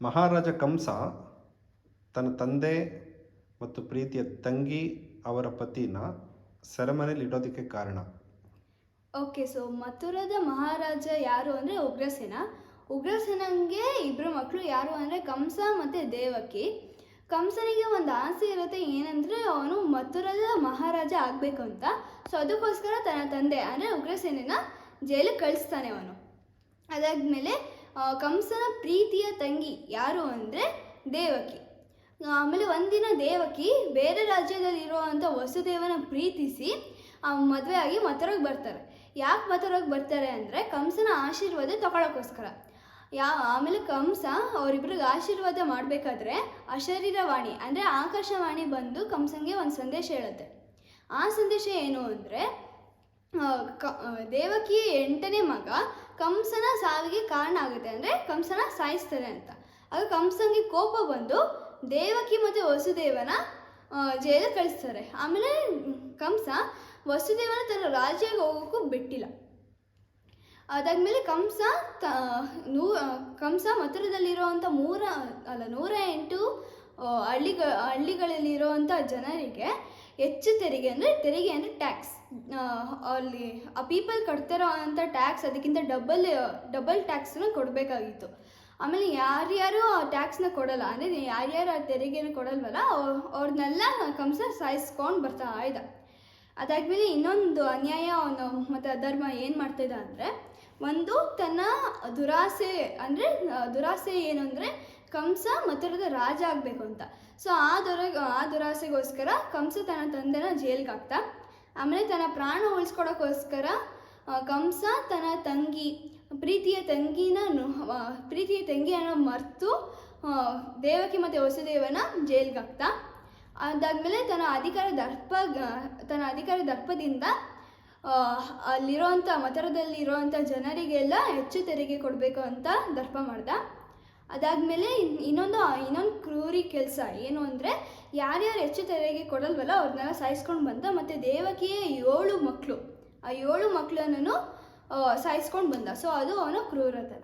ಮಹಾರಾಜ ಕಂಸ ತನ್ನ ತಂದೆ ಮತ್ತು ಪ್ರೀತಿಯ ತಂಗಿ ಅವರ ಪತಿನ ಸೆರೆಮನೆಯಲ್ಲಿ ಇಡೋದಕ್ಕೆ ಕಾರಣ. ಓಕೆ, ಸೊ ಮಥುರದ ಮಹಾರಾಜ ಯಾರು ಅಂದರೆ ಉಗ್ರಸೇನ. ಉಗ್ರಸೇನಂಗೆ ಇಬ್ಬರು ಮಕ್ಕಳು ಯಾರು ಅಂದರೆ ಕಂಸ ಮತ್ತು ದೇವಕಿ. ಕಂಸನಿಗೆ ಒಂದು ಆಸೆ ಇರುತ್ತೆ ಏನಂದರೆ ಅವನು ಮಥುರದ ಮಹಾರಾಜ ಆಗಬೇಕು ಅಂತ. ಸೊ ಅದಕ್ಕೋಸ್ಕರ ತನ್ನ ತಂದೆ ಅಂದರೆ ಉಗ್ರಸೇನನ ಜೈಲಿಗೆ ಕಳಿಸ್ತಾನೆ ಅವನು. ಅದಾದಮೇಲೆ ಕಂಸನ ಪ್ರೀತಿಯ ತಂಗಿ ಯಾರು ಅಂದರೆ ದೇವಕಿ. ಆಮೇಲೆ ಒಂದಿನ ದೇವಕಿ ಬೇರೆ ರಾಜ್ಯದಲ್ಲಿರುವಂಥ ವಸುದೇವನ ಪ್ರೀತಿಸಿ ಮದುವೆ ಆಗಿ ಮಥುರಾಗೆ ಬರ್ತಾರೆ. ಯಾಕೆ ಮಥುರಾಗೆ ಬರ್ತಾರೆ ಅಂದರೆ ಕಂಸನ ಆಶೀರ್ವಾದ ತಗೊಳ್ಳೋಕ್ಕೋಸ್ಕರ ಯಾ, ಆಮೇಲೆ ಕಂಸ ಅವರಿಬ್ರಿಗೆ ಆಶೀರ್ವಾದ ಮಾಡಬೇಕಾದ್ರೆ ಅಶರೀರವಾಣಿ ಅಂದರೆ ಆಕಾಶವಾಣಿ ಬಂದು ಕಂಸಂಗೆ ಒಂದು ಸಂದೇಶ ಹೇಳುತ್ತೆ. ಆ ಸಂದೇಶ ಏನು ಅಂದರೆ ಕ ದೇವಕಿಯ ಎಂಟನೇ ಮಗ ಕಂಸನ ಸಾವಿಗೆ ಕಾರಣ ಆಗುತ್ತೆ ಅಂದರೆ ಕಂಸನ ಸಾಯಿಸ್ತಾರೆ ಅಂತ. ಆಗ ಕಂಸನಿಗೆ ಕೋಪ ಬಂದು ದೇವಕಿ ಮತ್ತು ವಸುದೇವನ ಜೈಲಿಗೆ ಕಳಿಸ್ತಾರೆ. ಆಮೇಲೆ ಕಂಸ ವಸುದೇವನ ತನ್ನ ರಾಜ್ಯಕ್ಕೆ ಹೋಗೋಕ್ಕೂ ಬಿಟ್ಟಿಲ್ಲ. ಅದಾದಮೇಲೆ ಕಂಸ ತ, ನೂ ಕಂಸ ಮಥುರದಲ್ಲಿರುವಂಥ ಮೂರ, ಅಲ್ಲ ನೂರ ಎಂಟು ಹಳ್ಳಿಗ, ಹಳ್ಳಿಗಳಲ್ಲಿರುವಂಥ ಜನರಿಗೆ ಹೆಚ್ಚು ತೆರಿಗೆ ಅಂದರೆ ತೆರಿಗೆ ಅಂದರೆ ಟ್ಯಾಕ್ಸ್ ಅಲ್ಲಿ, ಆ ಪೀಪಲ್ ಕಟ್ತಿರೋ ಅಂಥ ಟ್ಯಾಕ್ಸ್ ಅದಕ್ಕಿಂತ ಡಬಲ್ ಡಬಲ್ ಟ್ಯಾಕ್ಸನ್ನು ಕೊಡಬೇಕಾಗಿತ್ತು. ಆಮೇಲೆ ಯಾರ್ಯಾರು ಆ ಟ್ಯಾಕ್ಸ್ನ ಕೊಡಲ್ಲ, ಅಂದರೆ ಯಾರ್ಯಾರು ಆ ತೆರಿಗೆನ ಕೊಡಲ್ವಲ್ಲ, ಅವ್ರ್- ಅವ್ರನ್ನೆಲ್ಲ ಕಂಸ ಸಾಯಿಸ್ಕೊಂಡು ಬರ್ತಾ ಇದ್ದ. ಅದಾದ್ಮೇಲೆ ಇನ್ನೊಂದು ಅನ್ಯಾಯ ಅವನು, ಮತ್ತು ಅಧರ್ಮ ಏನು ಮಾಡ್ತಿದ್ದ ಅಂದರೆ, ಒಂದು ತನ್ನ ದುರಾಸೆ, ಅಂದರೆ, ದುರಾಸೆ ಏನು ಅಂದರೆ ಕಂಸ ಮಥುರದ ರಾಜ ಆಗಬೇಕು ಅಂತ. ಸೊ ಆ ದುರ, ಆ ದುರಾಸೆಗೋಸ್ಕರ ಕಂಸ ತನ್ನ ತಂದೆನ ಜೈಲ್ಗೆ ಹಾಕ್ತಾ ಆಮೇಲೆ ತನ್ನ ಪ್ರಾಣ ಉಳಿಸ್ಕೊಡೋಕ್ಕೋಸ್ಕರ ಕಂಸ ತನ್ನ ತಂಗಿ, ಪ್ರೀತಿಯ ತಂಗಿನ ಪ್ರೀತಿಯ ತಂಗಿಯನ್ನು ಮರೆತು ದೇವಕಿ ಮತ್ತು ವಸುದೇವನ ಜೈಲ್ಗೆ ಹಾಕ್ತಾ ಅದಾದಮೇಲೆ ತನ್ನ ಅಧಿಕಾರ ದರ್ಪ ತನ್ನ ಅಧಿಕಾರ ದರ್ಪದಿಂದ ಅಲ್ಲಿರೋವಂಥ ಮಥುರದಲ್ಲಿರೋವಂಥ ಜನರಿಗೆಲ್ಲ ಹೆಚ್ಚು ತೆರಿಗೆ ಕೊಡಬೇಕು ಅಂತ ದರ್ಪ ಮಾಡ್ದ. ಅದಾದಮೇಲೆ ಇನ್ನೊಂದು ಇನ್ನೊಂದು ಕ್ರೂರಿ ಕೆಲಸ ಏನು ಅಂದರೆ ಯಾರ್ಯಾರು ಹೆಚ್ಚು ತೆರಿಗೆ ಕೊಡಲ್ವಲ್ಲ ಅವ್ರನ್ನೆಲ್ಲ ಸಾಯಿಸ್ಕೊಂಡು ಬಂದ ಮತ್ತು ದೇವಕಿಯ ಏಳು ಮಕ್ಕಳು ಆ ಏಳು ಮಕ್ಕಳನ್ನು ಸಾಯಿಸ್ಕೊಂಡು ಬಂದ. ಸೊ ಅದು ಅವನ ಕ್ರೂರತನ